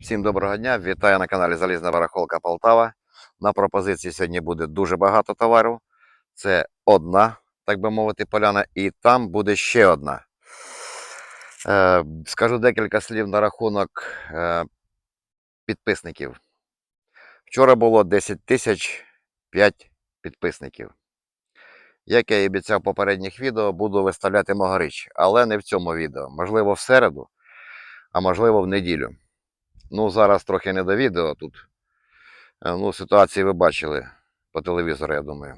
Всім доброго дня! Вітаю на каналі Залізна Барахолка Полтава. На пропозиції сьогодні буде дуже багато товару. Це одна, так би мовити, поляна, і там буде ще одна. Е, скажу декілька слів на рахунок е, підписників. Вчора було 10 тисяч 5 підписників. Як я і обіцяв в попередніх відео, буду виставляти Могарич, але не в цьому відео. Можливо, в середу, а можливо в неділю. Ну, зараз трохи не до відео тут. Е, Ну, ситуації ви бачили по телевізору, я думаю.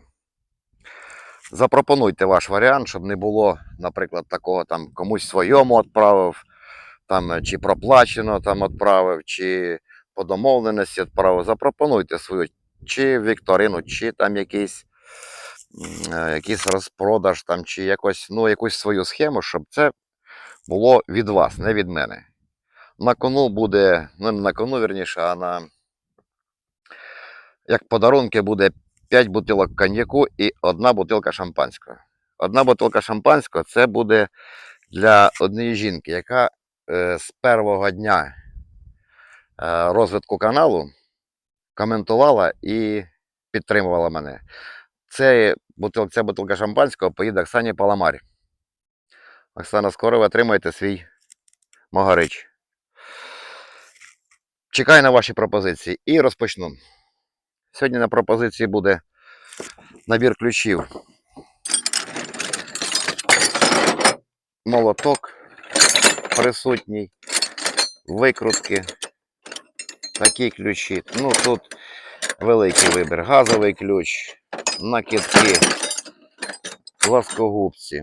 Запропонуйте ваш варіант, щоб не було, наприклад, такого там комусь своєму відправив, там, е, чи проплачено там відправив, чи по домовленості відправив. Запропонуйте свою чи вікторину, чи там якийсь, е, якийсь розпродаж, там, чи якось, ну, якусь свою схему, щоб це було від вас, не від мене. На кону буде, ну не на кону, вірніше, а на як подарунки буде 5 бутилок коньяку і одна бутилка шампанського. Одна бутилка шампанського це буде для однієї жінки, яка е, з першого дня е, розвитку каналу коментувала і підтримувала мене. Це бутил, ця бутилка шампанського поїде Оксані Паламарі. Оксана, скоро ви отримаєте свій могарич. Чекаю на ваші пропозиції і розпочну. Сьогодні на пропозиції буде набір ключів. Молоток присутній, викрутки, такі ключі. Ну тут великий вибір. Газовий ключ, накидки, пласкогубці.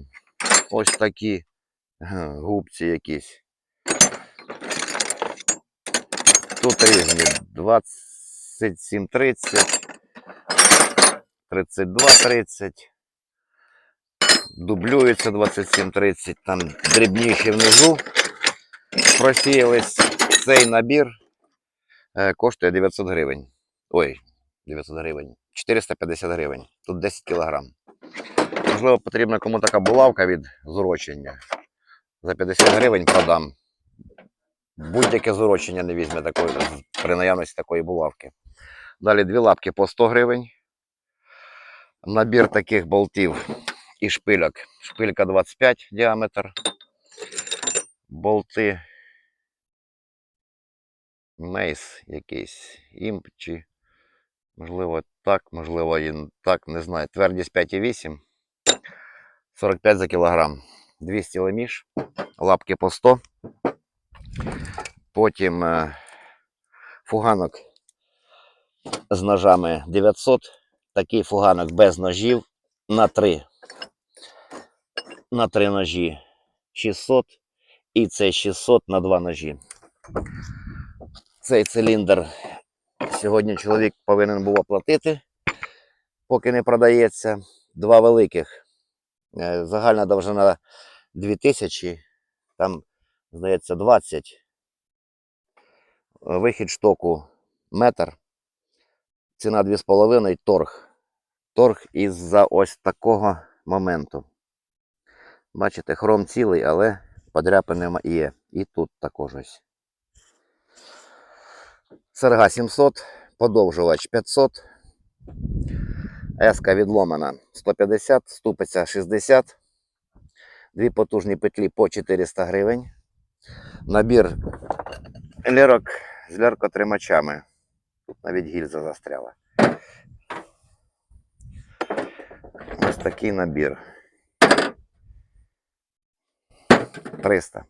Ось такі губці якісь. Тут різні 27, 30, 32, 30. Дублюється 27, 30. Там дрібніші внизу. Просіялись. Цей набір е, коштує 900 гривень. Ой, 900 гривень. 450 гривень. Тут 10 кілограм. Можливо, потрібна кому така булавка від зурочення. За 50 гривень продам будь-яке зурочення не візьме такої, при наявності такої булавки. Далі дві лапки по 100 гривень. Набір таких болтів і шпильок. Шпилька 25 діаметр. Болти. Мейс якийсь. Імп чи, можливо, так, можливо, і так, не знаю. Твердість 5,8. 45 за кілограм. 200 леміш. Лапки по 100. Потім е, фуганок з ножами 900. Такий фуганок без ножів на 3. На 3 ножі 600. І це 600 на 2 ножі. Цей циліндр сьогодні чоловік повинен був оплатити, поки не продається. Два великих. Е, Загальна довжина 2000. Там, здається, 20 вихід штоку метр. Ціна 2,5 торг. Торг із-за ось такого моменту. Бачите, хром цілий, але подряпини є. І тут також ось. Серга 700, подовжувач 500. Еска відломана 150, ступиця 60. Дві потужні петлі по 400 гривень. Набір лірок з ляркотримачами. Тут навіть гільза застряла. Ось такий набір. 300.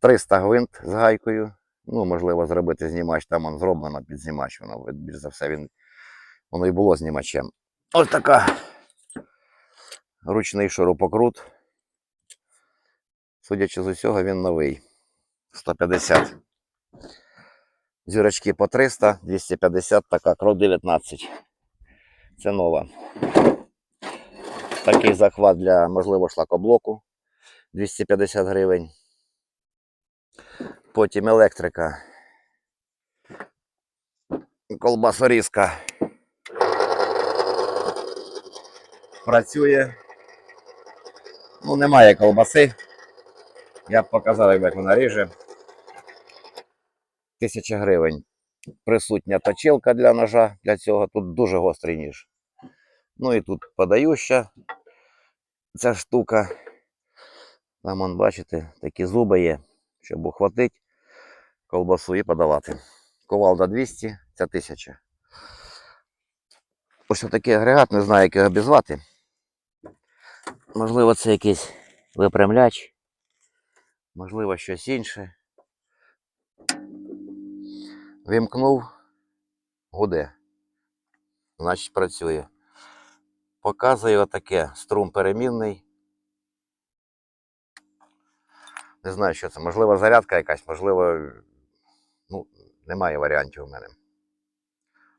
300 гвинт з гайкою. Ну, можливо, зробити знімач, там он зроблено під знімач, воно більш за все він, воно і було знімачем. Ось така ручний шурупокрут. Судячи з усього, він новий. 150. Зірочки по 300, 250, така крок 19. Це нова. Такий захват для, можливо, шлакоблоку 250 гривень. Потім електрика. Колбасорізка. Працює. Ну, немає колбаси. Я б показав, як вона ріже. 1000 гривень. Присутня точилка для ножа. Для цього тут дуже гострий ніж. Ну і тут подающа ця штука. Там, вон, бачите, такі зуби є, щоб ухватити колбасу і подавати. Ковалда 200, це 1000. Ось такий агрегат, не знаю, як його обізвати. Можливо, це якийсь випрямляч, можливо, щось інше. Вімкнув, гуде. Значить, працює. Показує отаке струм перемінний. Не знаю, що це. Можливо, зарядка якась, можливо, ну, немає варіантів у мене.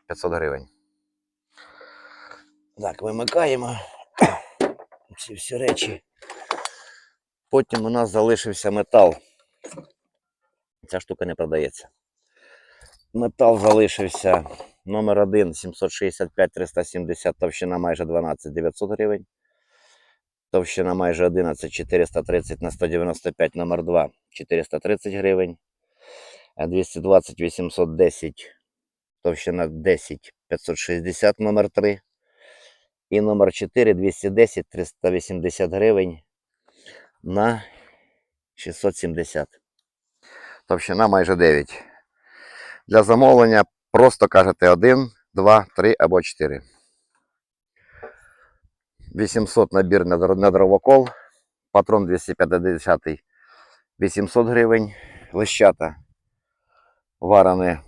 500 гривень. Так, вимикаємо ці всі речі. Потім у нас залишився метал. Ця штука не продається. Метал залишився номер 1 765 370, товщина майже 12 900 гривень. Товщина майже 11 430 на 195 номер 2 430 гривень. 220 810 товщина 10 560 номер 3. І номер 4 210 380 гривень на 670. Товщина майже 9. Для замовлення просто кажете 1, 2, 3 або 4. 800 набір на дро- дровокол. Патрон 250 800 гривень. Лещата. Варене,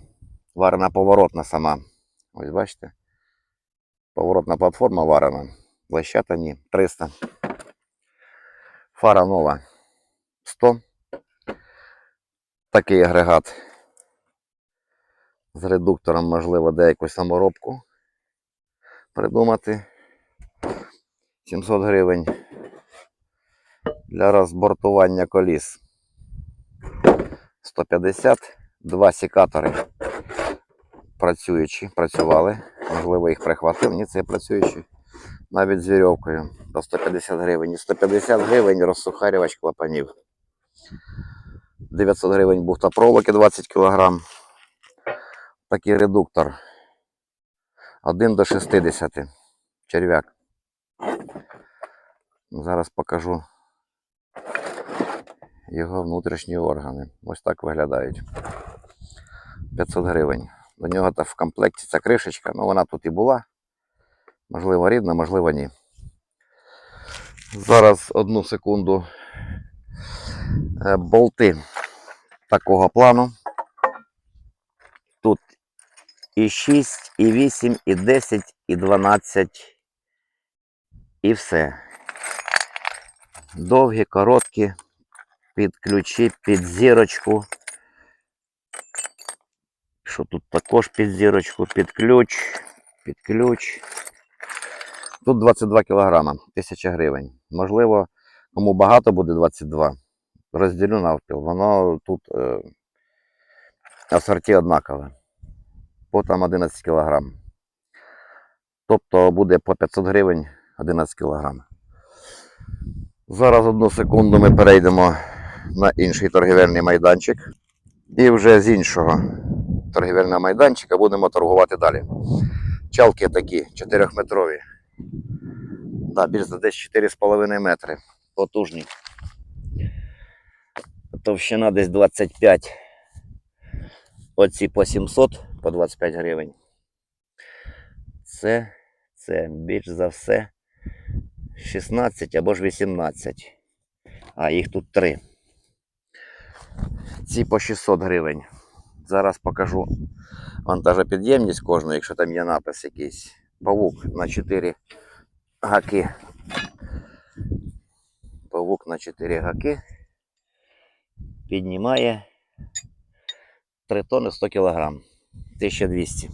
варена поворотна сама. Ось бачите. Поворотна платформа варена. Лещата ні. 300. Фара нова. 100. Такий агрегат. З редуктором, можливо, деяку саморобку придумати. 700 гривень для розбортування коліс. 150. Два секатори працюючі, працювали. Можливо, їх прихватив. Ні, це працюючі. Навіть з вірьовкою. До 150 гривень. І 150 гривень розсухарювач клапанів. 900 гривень бухта проволоки 20 кг. Такий редуктор. 1 до 60. Черв'як. Зараз покажу його внутрішні органи. Ось так виглядають. 500 гривень. До нього в комплекті ця кришечка, ну вона тут і була. Можливо, рідна, можливо, ні. Зараз одну секунду. Е, Болти такого плану. Тут і 6, і 8, і 10, і 12. І все. Довгі, короткі, під ключі, під зірочку. Що тут також під зірочку, під ключ, під ключ. Тут 22 кілограма, 1000 гривень. Можливо, кому багато буде 22. Розділю навпіл. Воно тут е, асорті однакове. По там 11 кілограм. Тобто буде по 500 гривень 11 кілограм. Зараз одну секунду ми перейдемо на інший торгівельний майданчик. І вже з іншого торгівельного майданчика будемо торгувати далі. Чалки такі 4-метрові. Да, більш за десь 4,5 метри. Потужні. Товщина десь 25. Оці по 700 по 25 гривень. Це, це більш за все 16 або ж 18. А їх тут 3. Ці по 600 гривень. Зараз покажу вантажопідємність кожної, якщо там є напис якийсь. Павук на 4 гаки. Павук на 4 гаки. Піднімає 3 тонни 100 кілограм. 1200.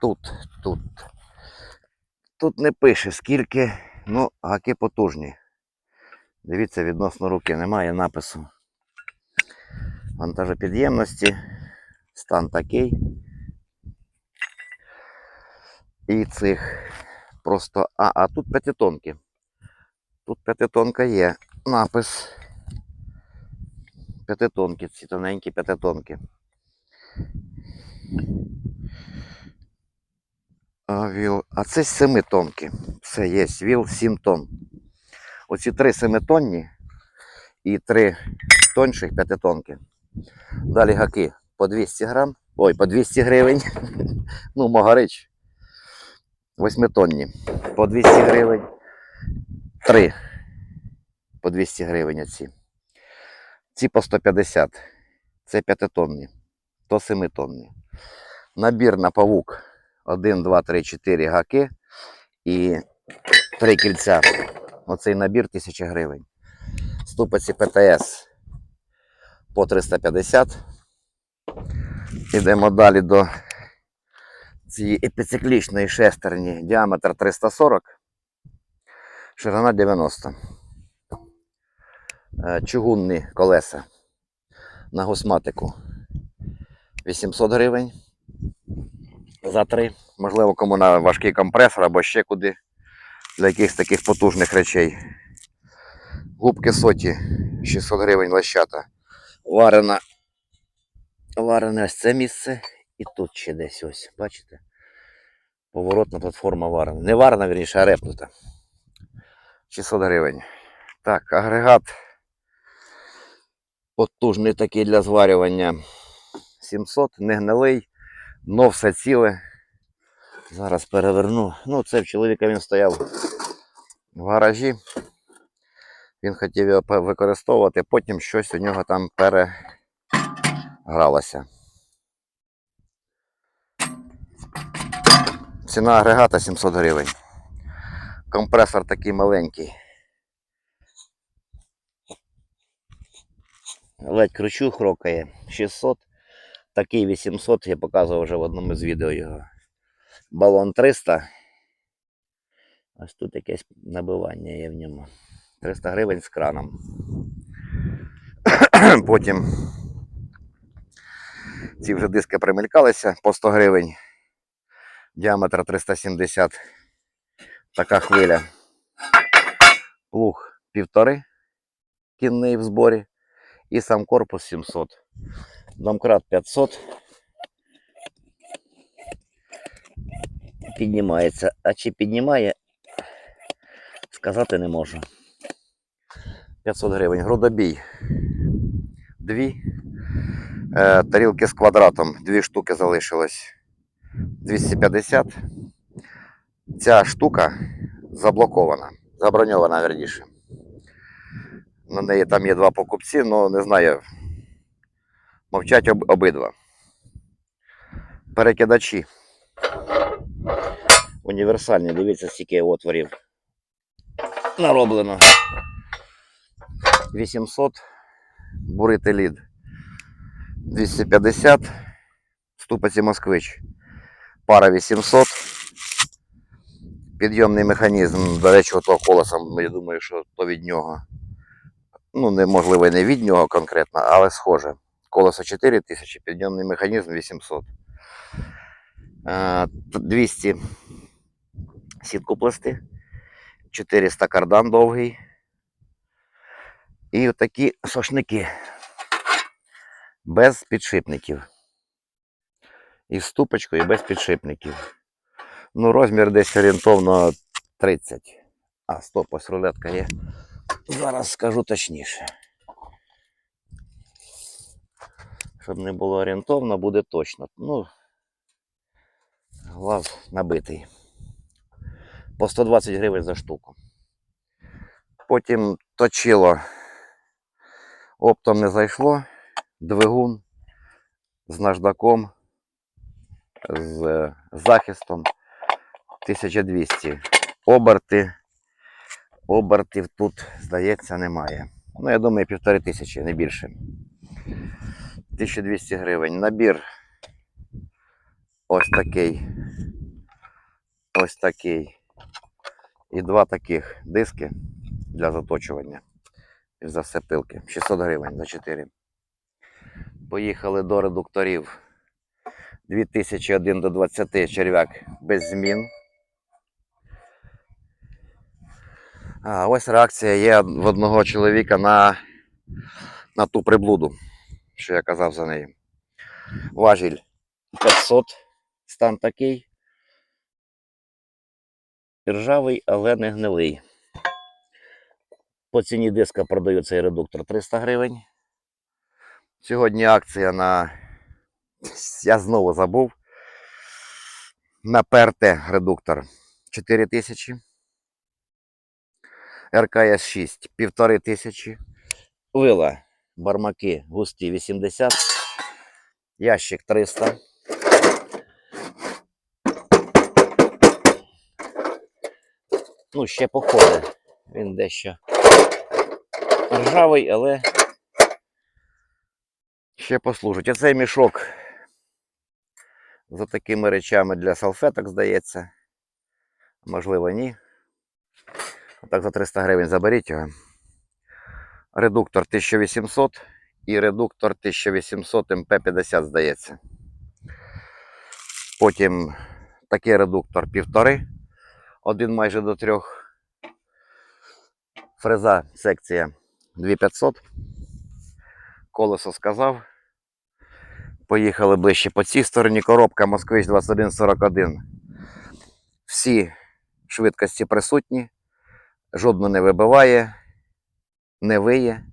Тут, тут. Тут не пише скільки, ну, гаки потужні. Дивіться, відносно руки немає напису. Вантажопідємності. Стан такий. І цих просто. А, а тут п'ятитонки. Тут п'ятитонка є. Напис. П'ятитонки, ці тоненькі п'ятитонки. А, віл. а це семитонки. Все, є віл 7 тонн. Оці три семитонні і три тонших п'ятитонки. Далі гаки по 200 грам. Ой, по 200 гривень. ну, могарич. Восьмитонні. По 200 гривень. Три. По 200 гривень оці. Ці по 150. Це п'ятитонні. То семитонні. Набір на павук. 1, 2, 3, 4 гаки і 3 кільця. Оцей набір 1000 гривень. Ступиці ПТС по 350. Ідемо далі до цієї епіциклічної шестерні. Діаметр 340, ширина 90. Е, Чугунні колеса на гусматику 800 гривень за три. Можливо, кому на важкий компресор або ще куди для якихось таких потужних речей. Губки соті 600 гривень лощата. Варена. Варене ось це місце і тут ще десь ось. Бачите? Поворотна платформа варена. Не варена, вірніше, а репнута. 600 гривень. Так, агрегат. Потужний такий для зварювання. 700, не гнилий, но все ціле. Зараз переверну. Ну, це в чоловіка він стояв в гаражі. Він хотів його використовувати, потім щось у нього там перегралося. Ціна агрегата 700 гривень. Компресор такий маленький. Ледь кручу, хрокає. 600. Такий 800, я показував вже в одному з відео його. Балон 300. Ось тут якесь набивання є в ньому. 300 гривень з краном. Потім ці вже диски примелькалися по 100 гривень. Діаметр 370. Така хвиля. Плуг півтори кінний в зборі. І сам корпус 700. Домкрат 500. Піднімається. А чи піднімає, сказати не можу. 500 гривень. Грудобій. Дві. Е, тарілки з квадратом. Дві штуки залишилось. 250. Ця штука заблокована. Заброньована, верніше. На неї там є два покупці, але не знаю. Мовчать об, обидва. Перекидачі. Універсальні, дивіться, скільки отворів нароблено. 800. Бурити лід. 250. Ступиці москвич. Пара 800. Підйомний механізм, до речі, того колеса, я думаю, що то від нього. Ну, неможливо, не від нього конкретно, але схоже. Колесо 4000, підйомний механізм 800. Е, т- 200 сіткопласти, 400 кардан довгий. І отакі сошники без підшипників. І з ступочкою, і без підшипників. Ну, розмір десь орієнтовно 30. А, стоп, ось рулетка є. Зараз скажу точніше. Щоб не було орієнтовно, буде точно. Ну, глаз набитий. По 120 гривень за штуку. Потім точило. Оптом не зайшло. Двигун з наждаком, з захистом 1200. Оберти. Обертів тут, здається, немає. Ну, я думаю, півтори тисячі, не більше. 1200 гривень. Набір ось такий. Ось такий. І два таких диски для заточування. І за все пилки. 600 гривень за 4. Поїхали до редукторів. 2001 до 20 черв'як без змін. А ось реакція є в одного чоловіка на на ту приблуду, що я казав за неї. Важіль 500, стан такий. Ржавий, але не гнилий. По ціні диска продаю цей редуктор 300 гривень. Сьогодні акція на. Я знову забув. На ПРТ редуктор 4000. РКС 6 1500. Вила бармаки густі 80. Ящик 300. Ну, ще походить. Він дещо ржавий, але ще послужить. Оцей мішок за такими речами для салфеток, здається. Можливо, ні. Так за 300 гривень заберіть його. Редуктор 1800 і редуктор 1800 МП50, здається. Потім такий редуктор півтори, один майже до трьох. Фреза секція 2500. Колесо сказав. Поїхали ближче по цій стороні. Коробка Москвич 2141. Всі швидкості присутні. Жодну не вибиває, не виє.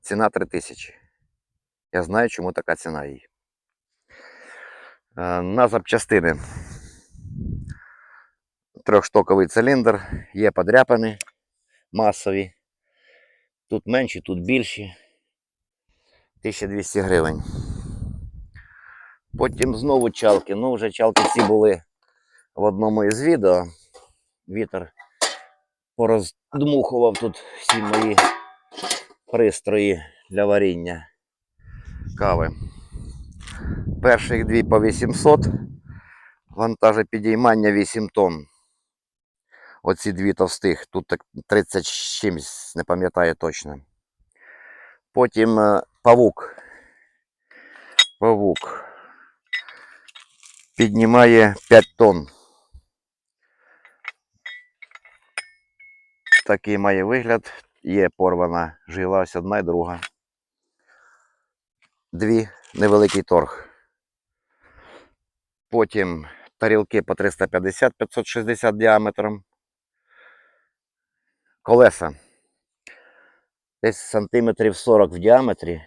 Ціна 3000. Я знаю, чому така ціна її. Е, На запчастини. Трьохштоковий циліндр, є подряпини масові. Тут менші, тут більші. 1200 гривень. Потім знову чалки. Ну, вже чалки ці були в одному із відео. Вітер пороздмухував тут всі мої пристрої для варіння кави. Перших дві по 800, вантажопідіймання 8 тонн. Оці дві товстих, тут так 30 з чимсь, не пам'ятаю точно. Потім е, павук. Павук. Піднімає 5 тонн. Такий має вигляд. Є порвана жила, ось одна і друга. Дві невеликий торг. Потім тарілки по 350-560 діаметром. Колеса. Десь сантиметрів 40 в діаметрі.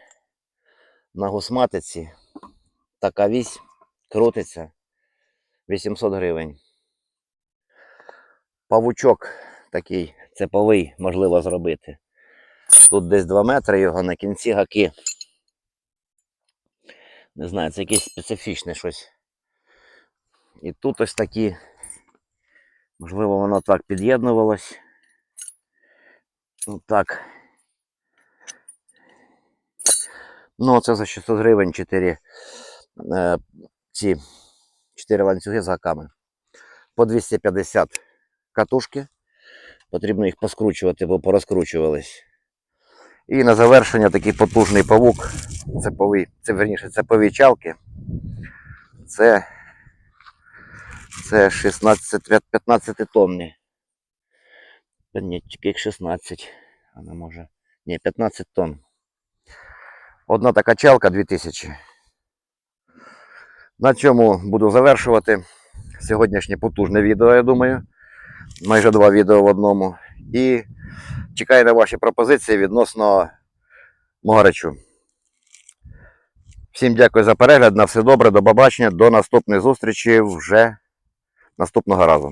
На гусматиці. Така вісь крутиться. 800 гривень. Павучок такий цеповий можливо зробити. Тут десь 2 метри його на кінці гаки. Не знаю, це якесь специфічне щось. І тут ось такі. Можливо, воно так під'єднувалось. Ну так. Ну, це за 600 гривень 4 е, ці 4 ланцюги з гаками. По 250 катушки. Потрібно їх поскручувати, бо порозкручувались. І на завершення такий потужний павук. Цеповий, це верніше цепові чалки. Це, це 16 15 тонни. Та ні, тільки їх 16. Вона може. Ні, 15 тонн. Одна така чалка 2000. На цьому буду завершувати сьогоднішнє потужне відео, я думаю. Майже два відео в одному. І чекаю на ваші пропозиції відносно мого. Всім дякую за перегляд. На все добре, до побачення, до наступної зустрічі вже наступного разу.